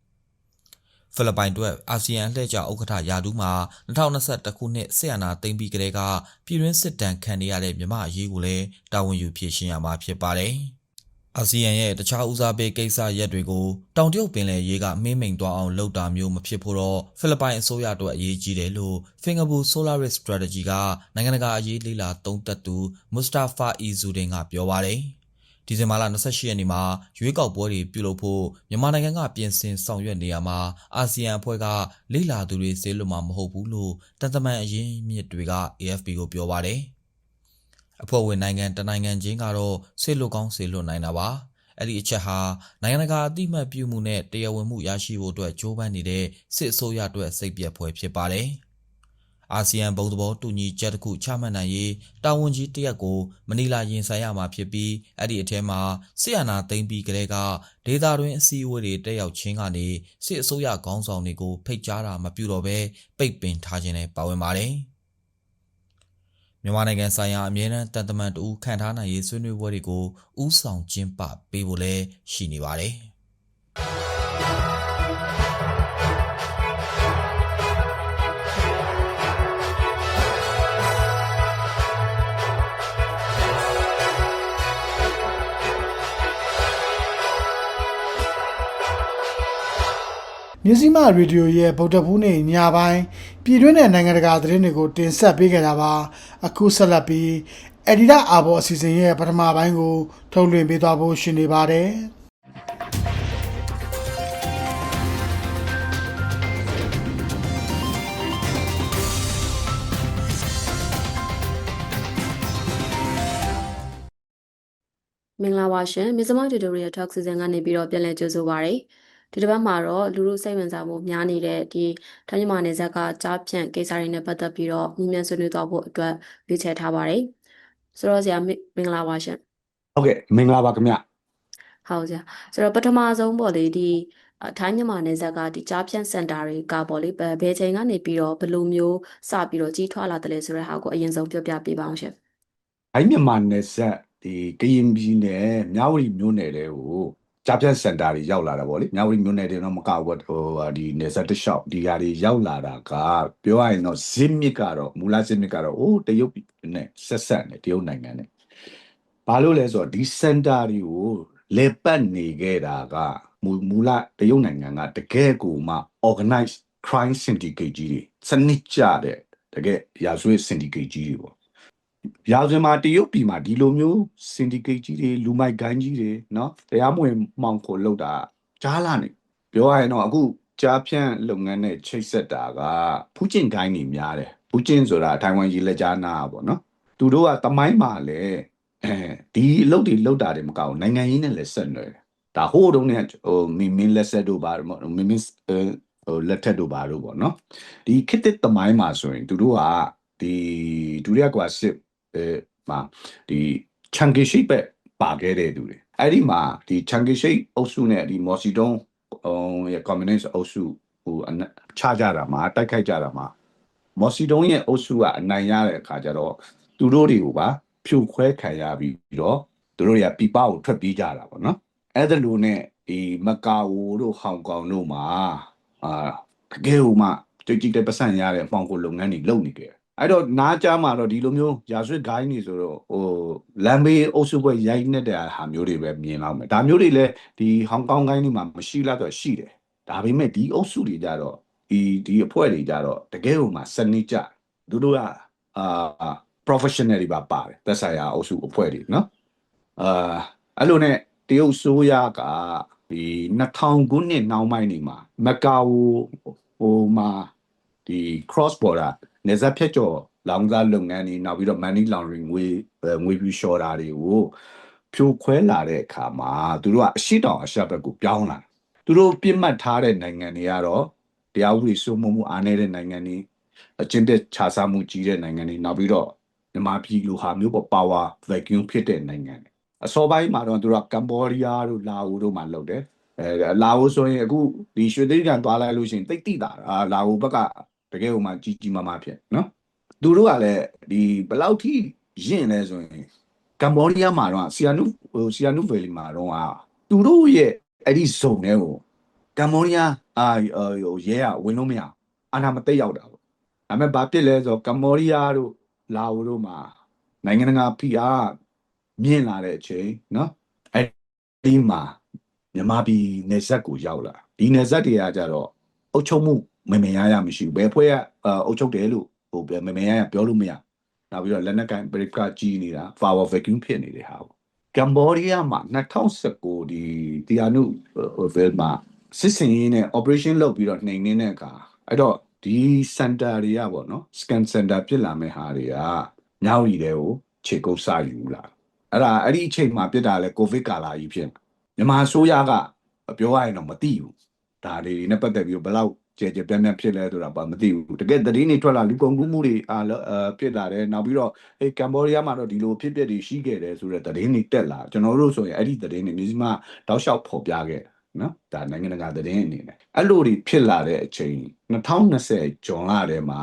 ဖိလစ်ပိုင်အတွက်အာဆီယံအလှည့်ကျဥက္ကဋ္ဌရာထူးမှာ2021ခုနှစ်ဆီယနာသိမ်းပြီးကတည်းကပြည်တွင်းစစ်တမ်းခံနေရတဲ့မြမအရေးကိုလည်းတာဝန်ယူဖြည့်ရှင်းရမှာဖြစ်ပါတယ်။ အာဆီယံရဲ့တခြားဦးစားပေးကိစ္စရပ်တွေကိုတောင်တရုတ်ပင်လယ်ရေးကမင်းမိန်သွားအောင်လုပ်တာမျိုးမဖြစ်ဖို့တော့ဖိလစ်ပိုင်အစိုးရအတွက်အရေးကြီးတယ်လို့ Singapore Solaris Strategy ကနိုင်ငံတကာအရေးလေးလာသုံးသပ်သူ Mustafa Izzuddin ကပြောပါတယ်။ဒီဇင်ဘာလ28ရက်နေ့မှာရွေးကောက်ပွဲတွေပြုလုပ်ဖို့မြန်မာနိုင်ငံကပြင်ဆင်ဆောင်ရွက်နေရမှာအာဆီယံအဖွဲ့ကလေးလာသူတွေစေလွတ်မှာမဟုတ်ဘူးလို့တန်တမန်အရင်းမြစ်တွေက AFP ကိုပြောပါတယ်။ အဖွဲ့ဝင်နိုင်ငံတနိုင်ငံချင်းကတော့ဆေလွတ်ကောင်းဆေလွတ်နိုင်တာပါအဲ့ဒီအချက်ဟာနိုင်ငံတကာအသိမှတ်ပြုမှုနဲ့တရားဝင်မှုရရှိဖို့အတွက်ကြိုးပမ်းနေတဲ့စစ်အစိုးရအတွက်စိတ်ပြတ်ဖွယ်ဖြစ်ပါတယ်အာဆီယံဘုံသဘောတူညီချက်တစ်ခုချမှတ်နိုင်ရေးတာဝန်ကြီးတရက်ကိုမနီလာရင်ဆိုင်ရမှာဖြစ်ပြီးအဲ့ဒီအထက်မှာစစ်အာဏာသိမ်းပြီးကတည်းကဒေသတွင်းအစည်းအဝေးတွေတက်ရောက်ခြင်းကနေစစ်အစိုးရခေါင်းဆောင်တွေကိုဖိတ်ကြားတာမပြုတော့ဘဲပိတ်ပင်ထားခြင်းနဲ့ပါဝင်ပါတယ်။ မြန်မာနိုင်ငံဆိုင်ရာအမြဲတမ်းတန်တမန်တူခန့်ထားနိုင်ရေးဆွေးနွေးပွဲတွေကိုဥဆောင်ကျင်းပပေးဖို့လည်းရှိနေပါတယ် မြစည်းမရေဒီယိုရဲ့ဗုဒ္ဓဘူးနေ့ညပိုင်းပြည်တွင်းနဲ့နိုင်ငံတကာသတင်းတွေကိုတင်ဆက်ပေးခဲ့တာပါအခုဆက်လက်ပြီးအဒီတာအာဘော်အစီအစဉ်ရဲ့ပထမပိုင်းကို ထုတ်လွှင့်ပေးသွားဖို့ရှိနေပါတယ်။မင်္ဂလာပါရှင်မစ္စမတူတိုရီယယ် talk season ကနေပြီးတော့ပြန်လည်ကြိုဆိုပါရစေ ဒီတစ်ပတ်မှာတော့လူလူစိတ်ဝင်စားမှုများနေတဲ့ဒီထိုင်းမြန်မာနယ်စပ်ကကြားဖြန့်ကိစ္စတွေနဲ့ပတ်သက်ပြီးတော့မြင်မြန်ဆွေးနွေးသွားဖို့အတွက်ရွေးချယ်ထားပါတယ်ဆိုတော့ဆရာမင်္ဂလာပါရှင်ဟုတ်ကဲ့မင်္ဂလာပါခင်ဗျဟုတ်ဆရာဆိုတော့ပထမဆုံးပေါ့လေဒီအထိုင်းမြန်မာနယ်စပ်ကဒီကြားဖြန့်စင်တာတွေကပေါ့လေဘယ်ဘယ်ချိန်ကနေပြီးတော့ဘယ်လိုမျိုးစပြီးတော့ကြီးထွားလာတယ်လဲဆိုတဲ့ဟာကိုအရင်ဆုံးပြောပြပေးပါအောင်ရှင်အိုင်းမြန်မာနယ်ဆက်ဒီကရင်ပြည်နယ်မြဝတီမြို့နယ်တွေကို ကြားဖြတ်စင်တာတွေရောက်လာတာဗောလေမြဝတီမြို့နယ်တွေတော့မကဘူးဟိုဒီနယ်ဆက်တစ်လျှောက်ဒီဟာတွေရောက်လာတာကပြောရရင်တော့ဇစ်မြစ်ကတော့မူလဇစ်မြစ်ကတော့အိုးတရုတ်နဲ့ဆက်ဆက်နေတရုတ်နိုင်ငံနဲ့ဘာလို့လဲဆိုတော့ဒီစင်တာတွေကိုလေပတ်နေခဲ့တာကမူမူလတရုတ်နိုင်ငံကတကယ်ကိုမှ organized crime syndicate ကြီးတွေစနစ်ကျတဲ့တကယ်ရာဇဝတ် syndicate ကြီးတွေပေါ့ ရာဇဝင်မှာတရုတ်ပြည်မှာဒီလိုမျိုးစင်ဒီကိတ်ကြီးတွေလူမိုက်ဂိုင်းကြီးတွေနော်တရားမဝင်မှောင်ခိုလုပ်တာကြားလာနေပြောရရင်တော့အခုကြားဖြန့်လုပ်ငန်းနဲ့ချိတ်ဆက်တာကဖူးကျင်ဂိုင်းတွေများတယ်ဖူးကျင်ဆိုတာထိုင်ဝမ်ကြီးလက်ကြားနာပေါ့နော်သူတို့ကတမိုင်းမှာလည်းဒီအလုပ်တွေလုပ်တာတွေမကောင်းနိုင်ငံရေးနဲ့လည်းဆက်နွယ်တယ်ဒါဟိုးတုန်းကဟိုမင်းမင်းလက်ဆက်တို့ပါမင်းမင်းဟိုလက်ထက်တို့ပါတို့ပေါ့နော်ဒီခေတ်သစ်တမိုင်းမှာဆိုရင်သူတို့ကဒီဒုတိယကွာစစ် မှာဒီချန်ကီရှိပဲပါခဲ့တဲ့သူတွေအဲ့ဒီမှာဒီချန်ကီရှိအုပ်စုနဲ့ဒီမော်စီတုံးဟိုရဲ့ကွန်မြူနစ်အုပ်စုဟိုအနချကြတာမှာတိုက်ခိုက်ကြတာမှာမော်စီတုံးရဲ့အုပ်စုကအနိုင်ရတဲ့အခါကျတော့သူတို့တွေကိုပါဖြိုခွဲခံရပြီးတော့သူတို့ရပြပကိုထွက်ပြေးကြတာပေါ့နော်အဲ့ဒါလိုနဲ့ဒီမကာအိုတို့ဟောင်ကောင်တို့မှာအာတကယ်ဟိုမှကြိတ်ကြိတ်တဲ့ပတ်စံရတဲ့အပေါင်ကိုလုပ်ငန်းတွေလုပ်နေကြတယ် အဲ့တော့နားကြားမှာတော့ဒီလိုမျိုးရာဇဝတ်ဂိုင်းနေဆိုတော့ဟိုလမ်းဘေးအုပ်စုပွဲရိုက်နေတဲ့ဟာမျိုးတွေပဲမြင်လောက်မယ်ဒါမျိုးတွေလည်းဒီဟောင်ကောင်ဂိုင်းတွေမှာမရှိလားဆိုတော့ရှိတယ်ဒါပေမဲ့ဒီအုပ်စုတွေကြတော့ဒီဒီအဖွဲ့တွေကြတော့တကယ်ဟိုမှာစနစ်ကြသူတို့ကအာ professional တွေပါပါတယ်သက်ဆိုင်ရာအုပ်စုအဖွဲ့တွေနော်အာအဲ့လိုနဲ့တရုတ်ဆိုးရကဒီ2000ခုနှစ်နောက်ပိုင်းနေမှာမကာဝဟိုမှာဒီ cross border နေဇက်ဖြတ်ကျော်လောင်စားလုပ်ငန်းတွေနောက်ပြီးတော့ money laundering ငွေအဲငွေပြူလျှော်တာတွေကိုဖြိုခွဲလာတဲ့အခါမှာသူတို့ကအရှိတောင်အရှက်ဘက်ကိုပြောင်းလာသူတို့ပြစ်မှတ်ထားတဲ့နိုင်ငံတွေကတော့တရားဥပဒေစိုးမိုးမှုအားနည်းတဲ့နိုင်ငံတွေအကျင့်တဲ့ခြားစားမှုကြီးတဲ့နိုင်ငံတွေနောက်ပြီးတော့မြန်မာပြည်လိုဟာမျိုးပေါ့ power vacuum ဖြစ်တဲ့နိုင်ငံတွေအစောပိုင်းမှာတော့သူတို့ကကမ္ဘောဒီးယားတို့လာအိုတို့မှာလုပ်တယ်အဲလာအိုဆိုရင်အခုဒီရွှေသိန်းကန်သွားလိုက်လို့ရှိရင်တိတ်တိတာအာလာအိုဘက်က တကယ်ဟိုမှာကြီးကြီးမားမားဖြစ်နော်သူတို့ကလည်းဒီဘယ်လောက်ထိရင့်လဲဆိုရင်ကမ္ဘောဒီးယားမှာတော့ဆီယာနုဟိုဆီယာနုဗယ်လီမှာတော့သူတို့ရဲ့အဲ့ဒီဇုံတွေကိုကမ္ဘောဒီးယားအာဟိုရဲကဝင်လို့မရအောင်အာနာမသိပ်ရောက်တာပေါ့ဒါပေမဲ့ဘာဖြစ်လဲဆိုတော့ကမ္ဘောဒီးယားတို့လာအိုတို့မှာနိုင်ငံတကာဖိအားမြင့်လာတဲ့အချိန်နော်အဲ့ဒီမှာမြန်မာပြည်နေဆက်ကိုရောက်လာဒီနေဆက်တွေကကြတော့အုပ်ချုပ်မှု မမရရမရှိဘူးဘယ်ဖွဲ့ကအုပ်ချုပ်တယ်လို့ဟိုမမေရရပြောလို့မရနောက်ပြီးတော့လက်နက်ကိုင်ပရိကကြီးနေတာ power vacuum ဖြစ်နေတဲ့ဟာပေါ့ကမ်ဘောဒီးယားမှာ2019ဒီတီယာနုဟိုဖယ်မှာစစ်စင်ရေးနဲ့ operation လုပ်ပြီးတော့နှိမ်နေတဲ့အခါအဲ့တော့ဒီ center တွေကပေါ့နော် scan center ဖြစ်လာမဲ့ဟာတွေကညောင်ရီတွေကိုခြေကုပ်စယူလာအဲ့ဒါအဲ့ဒီအချိန်မှာပြစ်တာလဲကိုဗစ်ကာလာကြီးဖြစ်မြန်မာဆိုးရကပြောရရင်တော့မသိဘူးဒါတွေနဲ့ပတ်သက်ပြီးတော့ဘယ်လောက် ကြဲကြဲပြန့်ပြန့်ဖြစ်လဲဆိုတာပါမသိဘူးတကယ်သတင်းတွေထွက်လာလူကုန်ကူးမှုတွေအာအာဖြစ်လာတယ်နောက်ပြီးတော့အေးကမ်ဘောဒီးယားမှာတော့ဒီလိုဖြစ်ပျက်တွေရှိခဲ့တယ်ဆိုတဲ့သတင်းတွေတက်လာကျွန်တော်တို့ဆိုရင်အဲ့ဒီသတင်းတွေမြစီမတောက်လျှောက်ဖော်ပြခဲ့နော်ဒါနိုင်ငံတကာသတင်းအနေနဲ့အဲ့လိုတွေဖြစ်လာတဲ့အချိန်2020ဂျွန်လထဲမှာ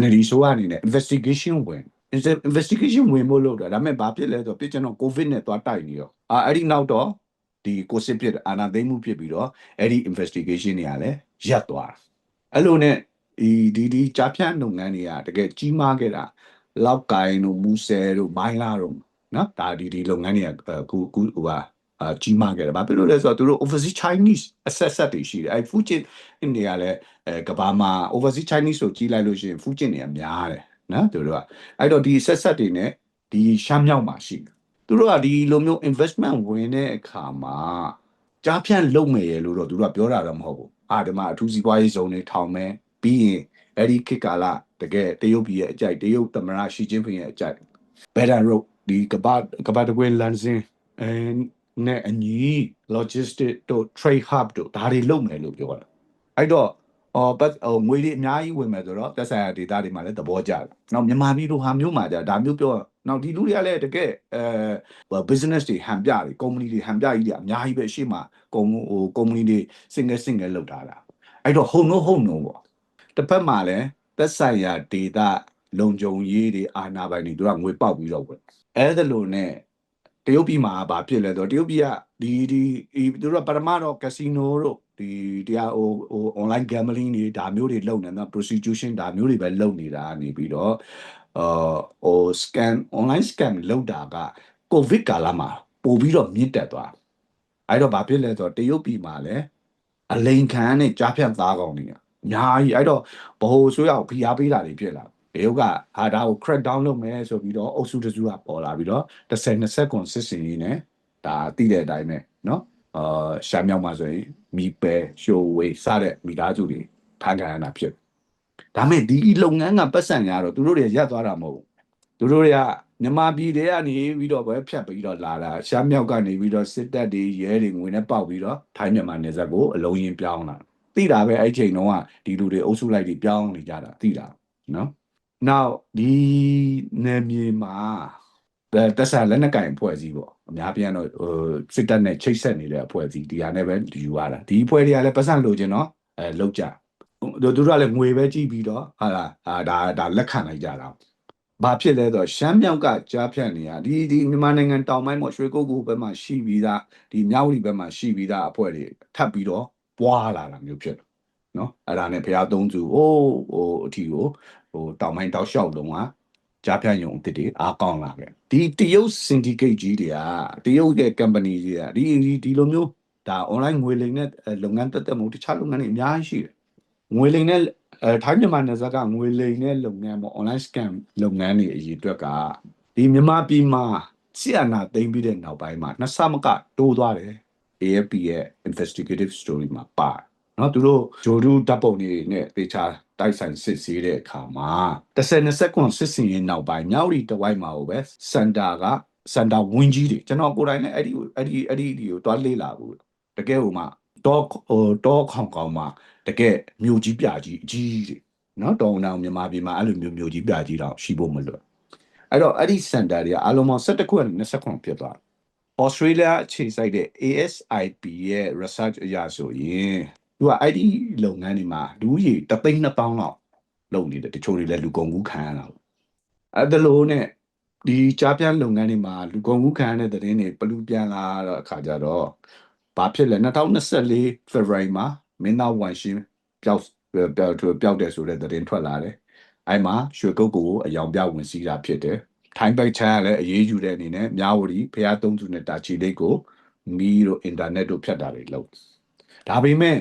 NLD ဆိုအနေနဲ့ investigation ဝင် investigation ဝင်ဖို့လုပ်တာဒါပေမဲ့ဘာဖြစ်လဲဆိုတော့ပြကျွန်တော် covid နဲ့သွားတိုက်နေရောအာအဲ့ဒီနောက်တော့ဒီကိုစစ်ဖြစ်အာနာသိမ်းမှုဖြစ်ပြီးတော့အဲ့ဒီ investigation တွေကလည်း ရပ်သွားတာအဲ့လိုနဲ့ဒီဒီဒီကြာဖြန့်လုပ်ငန်းတွေကတကယ်ကြီးမားခဲ့တာလောက်ကိုင်းတို့မူဆယ်တို့မိုင်းလာတို့နော်ဒါဒီဒီလုပ်ငန်းတွေကအခုအခုဟိုဟာအာကြီးမားခဲ့တယ်။ဘာဖြစ်လို့လဲဆိုတော့သူတို့ overseas Chinese asset set တွေရှိတယ်။အဲ Fujin နေရာလဲအဲကဘာမှာ overseas Chinese ဆိုကြီးလိုက်လို့ရှိရင် Fujin တွေကများတယ်နော်သူတို့ကအဲ့တော့ဒီ asset set တွေနဲ့ဒီရှမ်းမြောက်မှာရှိတယ်။သူတို့ကဒီလိုမျိုး investment ဝင်တဲ့အခါမှာကြားဖြန့်လုပ်မယ်ရလို့တော့သူတို့ကပြောတာတော့မဟုတ်ဘူး။ အာဒီမှာအထူးစီးပွားရေးဇုံတွေထောင်မယ်ပြီးရင်အဲ့ဒီခေတ်ကာလတကယ်တရုတ်ပြည်ရဲ့အကြိုက်တရုတ်သမ္မတရှီကျင်းဖင်ရဲ့အကြိုက် Better Road ဒီကဘာကဘာတကွေလန်စင်အဲနဲ့အညီ logistic တို့ trade hub တို့ဒါတွေလုပ်မယ်လို့ပြောတာအဲ့တော့အော်ပတ်ဟိုငွေတွေအများကြီးဝင်မယ်ဆိုတော့သက်ဆိုင်ရာဒေတာတွေမှာလည်းသဘောကျတယ်။နောက်မြန်မာပြည်လိုဟာမျိုးမှာじゃဒါမျိုးပြော နောက်ဒီလူတွေကလည်းတကယ်အဲ business တွေဟန်ပြတွေ company တွေဟန်ပြကြီးတွေအများကြီးပဲရှေ့မှာကုမ္ပဟို company တွေ single single လောက်ထားတာ။အဲ့တော့ဟုတ်နို့ဟုတ်နို့ပေါ့။တစ်ဖက်မှာလည်းသက်ဆိုင်ရာဒေတာလုံခြုံရေးတွေအာဏာပိုင်တွေသူကငွေပေါက်ပြီးတော့ဝင်။အဲ့ဒါလို့နဲ့တရုတ်ပြည်မှာဗာဖြစ်လဲဆိုတော့တရုတ်ပြည်ကဒီဒီဒီသူတို့ကပထမတော့ကက်စီနိုတို့ဒီတရားဟိုဟို online gambling တွေဒါမျိုးတွေလုပ်နေတော့ prostitution ဒါမျိုးတွေပဲလုပ်နေတာနေပြီးတော့အာ ဟို scam online scam လုပ်တာက covid ကာလမှာပို့ပြီးတော့မြင့်တက်သွားအဲ့တော့ဗာဖြစ်လဲဆိုတော့တရုတ်ပြည်မှာလည်းအလိန်ခံနဲ့ကြားဖြတ်သားကောင်းနေအများကြီးအဲ့တော့ဘ ਹੁ ဆိုးရအောင်ဖိအားပေးတာတွေဖြစ်လာတရုတ်ကဟာဒါကို crack down လုပ်မယ်ဆိုပြီးတော့အုပ်စုတစုကပေါ်လာပြီးတော့10 20ကွန်စစ်စင်ကြီးနဲ့ဒါသိတဲ့အတိုင်းပဲเนาะအာရှာမြောက်မှာဆိုရင်မီပဲရှိုးဝေးစတဲ့မိသားစုတွေဖန်ခံရတာဖြစ် ဒါမဲ့ဒီလုပ်ငန်းကပတ်စံရတော့သူတို့တွေရက်သွားတာမဟုတ်ဘူးသူတို့တွေကမြန်မာပြည်တွေကနေပြီးတော့ပဲဖြတ်ပြီးတော့လာတာရှာမြောက်ကနေပြီးတော့စစ်တပ်တွေရဲတွေငွေနဲ့ပေါက်ပြီးတော့ထိုင်းမြန်မာနယ်စပ်ကိုအလုံးရင်ပြောင်းလာသိတာပဲအဲ့ချိန်တုန်းကဒီလူတွေအုပ်စုလိုက်တွေပြောင်းနေကြတာသိတာနော် now ဒီနယ်မြေမှာတက်ဆာလက်နက်ကင်အဖွဲ့အစည်းပေါ့အများပြန်တော့ဟိုစစ်တပ်နဲ့ချိတ်ဆက်နေတဲ့အဖွဲ့အစည်းဒီဟာနဲ့ပဲယူရတာဒီအဖွဲ့တွေကလည်းပတ်စံလိုချင်တော့အဲလောက်ကြ သူတို့ကလည်းငွေပဲကြည့်ပြီးတော့ဟာလာအာဒါဒါလက်ခံလိုက်ကြတာဘာဖြစ်လဲဆိုတော့ရှမ်းမြောက်ကကြားဖြတ်နေရဒီဒီမြန်မာနိုင်ငံတောင်ပိုင်းမှာရွှေကုတ်ကူဘက်မှာရှိပြီးသားဒီမြောက်ဝတီဘက်မှာရှိပြီးသားအဖွဲ့တွေထပ်ပြီးတော့ပွားလာတာမျိုးဖြစ်တယ်နော်အဲ့ဒါနဲ့ဘုရားသုံးစုဟိုးဟိုအထီကိုဟိုတောင်ပိုင်းတောက်လျှောက်လုံးကကြားဖြတ်ယုံအစ်တွေအားကောင်းလာခဲ့ဒီတရုတ် syndicate ကြီးတွေကတရုတ်ရဲ့ company ကြီးတွေကဒီဒီဒီလိုမျိုးဒါ online ငွေလိမ်နဲ့လုပ်ငန်းတက်တက်မှုတခြားလုပ်ငန်းတွေအများကြီးရှိတယ် ငွေလိမ်နဲ့အဲထိုင်းမြန်မာနယ်စပ်ကငွေလိမ်တဲ့လုပ်ငန်းပေါ့ online scam လုပ်ငန်းတွေအရေးအတွက်ကဒီမြန်မာပြည်မှာဆီအနာသိမ့်ပြီးတဲ့နောက်ပိုင်းမှာနှစ်ဆမကတိုးသွားတယ် AFP ရဲ့ investigative story မှာပါเนาะသူတို့ဂျိုဒူတပ်ပုံတွေနဲ့တေချာတိုက်ဆိုင်စစ်ဆေးတဲ့အခါမှာ30 20ကွန်စစ်စင်ရင်နောက်ပိုင်းမြောက်ရီတဝိုက်မှာဟိုပဲစန်တာကစန်တာဝင်းကြီးတွေကျွန်တော်ကိုယ်တိုင်လည်းအဲ့ဒီအဲ့ဒီအဲ့ဒီဒီကိုတွားလေးလာဘူးတကယ်ဟိုမှာ တော့ဟိုတော့ခေါင်ကောင်မှာတကယ်မြို့ကြီးပြကြီးအကြီးတွေနော်တောင်တောင်မြန်မာပြည်မှာအဲ့လိုမျိုးမြို့ကြီးပြကြီးတော့ရှိဖို့မလွယ်အဲ့တော့အဲ့ဒီစန်တာတွေကအလုံးပေါင်း17ခုနဲ့20ခုဖြစ်သွားတယ် Australia အခြေစိုက်တဲ့ ASIP ရဲ့ research အရဆိုရင်သူကအဲ့ဒီလုပ်ငန်းတွေမှာလူကြီးတသိန်း2000လောက်လုပ်နေတယ်တချို့တွေလည်းလူကုန်ကူးခံရတာပေါ့အဲ့ဒါလို့နဲ့ဒီကြားပြန်လုပ်ငန်းတွေမှာလူကုန်ကူးခံရတဲ့တဲ့င်းတွေပလူပြန်လာတော့အခါကြတော့ ဘာဖြစ်လဲ2024 February မှာမင်းသားဝန်ရှင်းပျောက်ပျောက်ပျောက်တယ်ဆိုတဲ့တဲ့င်းထွက်လာတယ်အဲ့မှာရွှေကုတ်ကိုအယောင်ပြဝင်စီးတာဖြစ်တယ် ထိုင်းပိုက်ချမ်းကလည်းအရေးယူတဲ့အနေနဲ့မြဝတီဖျားသုံးစုနဲ့တာချီလေးကိုမီးတို့အင်တာနက်တို့ဖြတ်တာတွေလုပ်ဒါပေမဲ့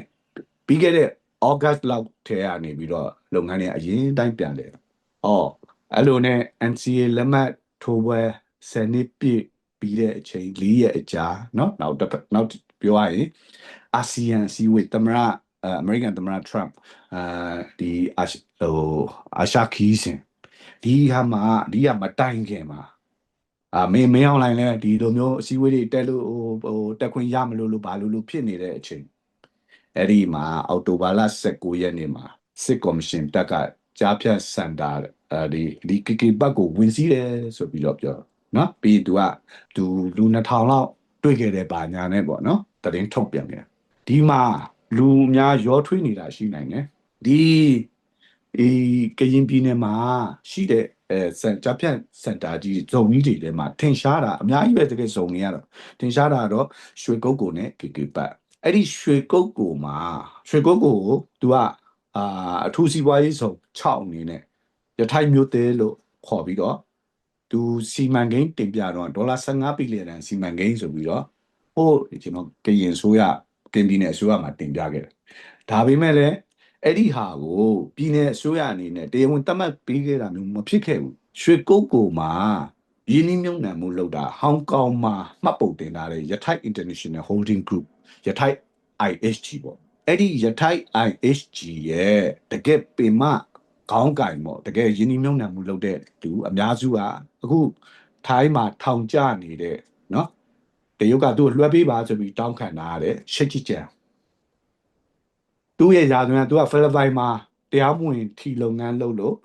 ပြီးခဲ့တဲ့ August လောက်ထဲကနေပြီးတော့လုပ်ငန်းတွေအရင်တိုင်းပြန်တယ်။အော်အဲ့လိုနဲ့ NCA လက်မှတ်ထိုးပွဲစနစ်ပြည့်ပြီးတဲ့အချိန်၄ရက်အကြာเนาะနောက်တစ်ဖက်နောက် ပြောရရင်အာဆီယံစီဝေးသမရအမေရိကန်သမရ Trump အာဒီအာရှဟိုအာရှခီးစင်ဒီဟာမှာဒီကမတိုင်ခင်မှာအာမင်းမင်းအောင်လိုင်းလဲဒီလိုမျိုးအစည်းအဝေးတွေတက်လို့ဟိုဟိုတက်ခွင့်ရမလို့လို့ဘာလို့လို့ဖြစ်နေတဲ့အချိန်အဲ့ဒီမှာအော်တိုဘာလ19ရက်နေ့မှာစစ်ကော်မရှင်တက်ကကြားဖြတ်စန်တာအဲဒီဒီကီကီဘတ်ကိုဝင်စည်းတယ်ဆိုပြီးတော့ပြောနော်ပြီးသူကသူလူ2000လောက် တွေ့ခဲ့တဲ့ဘာညာနဲ့ပေါ့နော်တရင်ထုတ်ပြန်ခဲ့ဒီမှာလူအများရောထွေးနေတာရှိနိုင်တယ်ဒီအေးကရင်ပြည်နယ်မှာရှိတဲ့အဲစံကြပြန့်စင်တာကြီးဇုံကြီးတွေထဲမှာထင်ရှားတာအများကြီးပဲတကယ်ဇုံတွေကတော့ထင်ရှားတာကတော့ရွှေကုတ်ကိုနဲ့ကေကေပတ်အဲ့ဒီရွှေကုတ်ကိုမှာရွှေကုတ်ကိုကို तू ကအာအထူးစီးပွားရေးဆောင်6အနေနဲ့ရထိုင်မျိုးသေးလို့ခေါ်ပြီးတော့ သူစီမံကိန်းတင်ပြတော့ဒေါ်လာ15ဘီလီယံစီမံကိန်းဆိုပြီးတော့ဟိုကျွန်တော်ကရင်ဆိုရကင်ပြည်နယ်အစိုးရမှာတင်ပြခဲ့တယ်ဒါပေမဲ့လည်းအဲ့ဒီဟာကိုပြည်내အစိုးရအနေနဲ့တရားဝင်သတ်မှတ်ပေးခဲ့တာမျိုးမဖြစ်ခဲ့ဘူးရွှေကုတ်ကိုမှာရင်းနှီးမြှုပ်နှံမှုလုပ်တာဟောင်ကောင်မှာမှတ်ပုံတင်ထားတဲ့ရထိုက် International Holding Group ရထိုက် IHG ပေါ့အဲ့ဒီရထိုက် IHG ရဲ့တကယ်ပင်မ ခေါင်းကင်ပေါ့တကယ်ယင်းနှမြုံနှံမှုလုပ်တဲ့လူအများစုကအခုထိုင်းမှာထောင်ကျနေတဲ့နော်တရုတ်ကသူ့ကိုလွှတ်ပေးပါဆိုပြီးတောင်းခံလာရတဲ့ရှက်ချီချန်သူ့ရဲ့ယာသွင်းကသူကဖိလစ်ပိုင်မှာတရားမဝင်ထီလုပ်ငန်းလုပ်လို့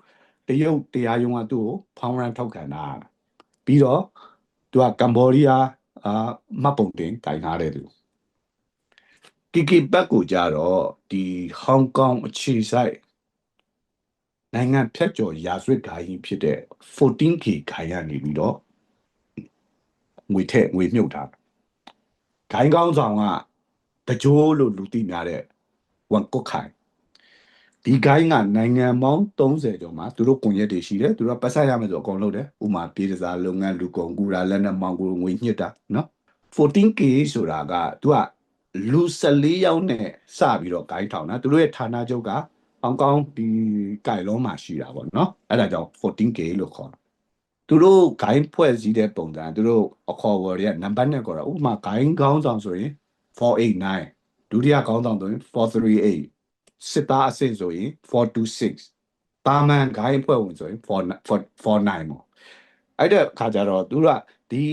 တရုတ်တရားရုံးကသူ့ကိုဖောင်းရန်ထောက်ခံတာပြီးတော့သူကကမ္ဘောဒီးယားအာမှတ်ပုံတင်တိုင်ထားတဲ့သူကီကီဘက်ကိုကြတော့ဒီဟောင်ကောင်အခြေဆိုင် နိုင်ငံဖြတ်ကျော်ရာဇဝတ်ဂိုင်းဖြစ်တဲ့ 14K ခိုင်ရနေပြီးတော့ငွေထက်ငွေမြုပ်တာဂိုင်းကောင်းဆောင်ကတကြိုးလို့လူသိများတဲ့ဝန်ကုတ်ခိုင်ဒီဂိုင်းကနိုင်ငံပေါင်း30ကျော်မှာသူတို့ကွန်ရက်တွေရှိတယ်သူတို့ပတ်ဆက်ရမယ်ဆိုအကုန်လုပ်တယ်ဥမာပြည်စားလုပ်ငန်းလူကုန်ကူတာလက်နက်မောင်ကူငွေညှစ်တာနော် 14K ဆိုတာကသူကလူ14ယောက်နဲ့စပြီးတော့ဂိုင်းထောင်တာသူတို့ရဲ့ဌာနချုပ်က ဟောင်ကောင်ဒီကြိုင်လုံးမှာရှိတာပေါ့နော်အဲ့ဒါကြောင့် 14K လို့ခေါ်တာသူတို့ဂိုင်းဖွဲ့စည်းတဲ့ပုံစံသူတို့အခေါ်အဝေါ်တွေကနံပါတ်နဲ့ခေါ်တာဥပမာဂိုင်းခေါင်းဆောင်ဆိုရင်489ဒုတိယခေါင်းဆောင်ဆိုရင်438စစ်သားအဆင့်ဆိုရင်426တာမန်ဂိုင်းဖွဲ့ဝင်ဆိုရင်449ပေါ့အဲ့တဲ့ခါကျတော့သူကဒီ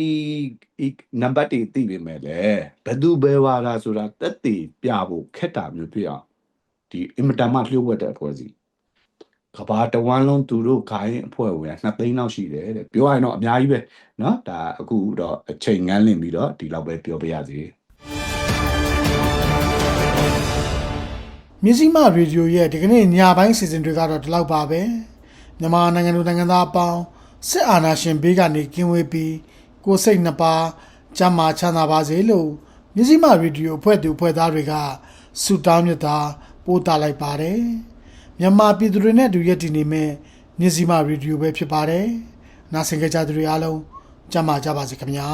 နံပါတ်တွေသိပေမဲ့လေဘယ်သူဘယ်ဝါလာဆိုတာတက်တည်ပြဖို့ခက်တာမျိုးဖြစ်အောင် ဒီအင်မတန်မှလျှို့ဝှက်တဲ့အဖွဲ့အစည်းကဘာတဝမ်းလုံးသူတို့ဂိုင်းအဖွဲ့ဝင်2သိန်းလောက်ရှိတယ်တဲ့ပြောရရင်တော့အများကြီးပဲเนาะဒါအခုတော့အချိန်ငန်းလင့်ပြီးတော့ဒီလောက်ပဲပြောပြရစီ မြစည်းမရေဒီယိုရဲ့ဒီကနေ့ညပိုင်းစီစဉ်တွေကတော့ဒီလောက်ပါပဲမြန်မာနိုင်ငံသူနိုင်ငံသားအပေါင်းစစ်အာဏာရှင်ဘေးကနေကင်းဝေးပြီးကိုယ်စိတ်နှစ်ပါးကျမ်းမာချမ်းသာပါစေလို့မြစည်းမရေဒီယိုအဖွဲ့သူအဖွဲ့သားတွေကဆုတောင်းမြတ်တာ ပို့တာလိုက်ပါတယ်မြန်မာပြည်သူတွေနဲ့အတူရက်တည်နေမဲ့မြစည်းမရေဒီယိုပဲဖြစ်ပါတယ်နားဆင်ကြကြသူတွေအားလုံးကျမ်းမာကြပါစေခင်ဗျာ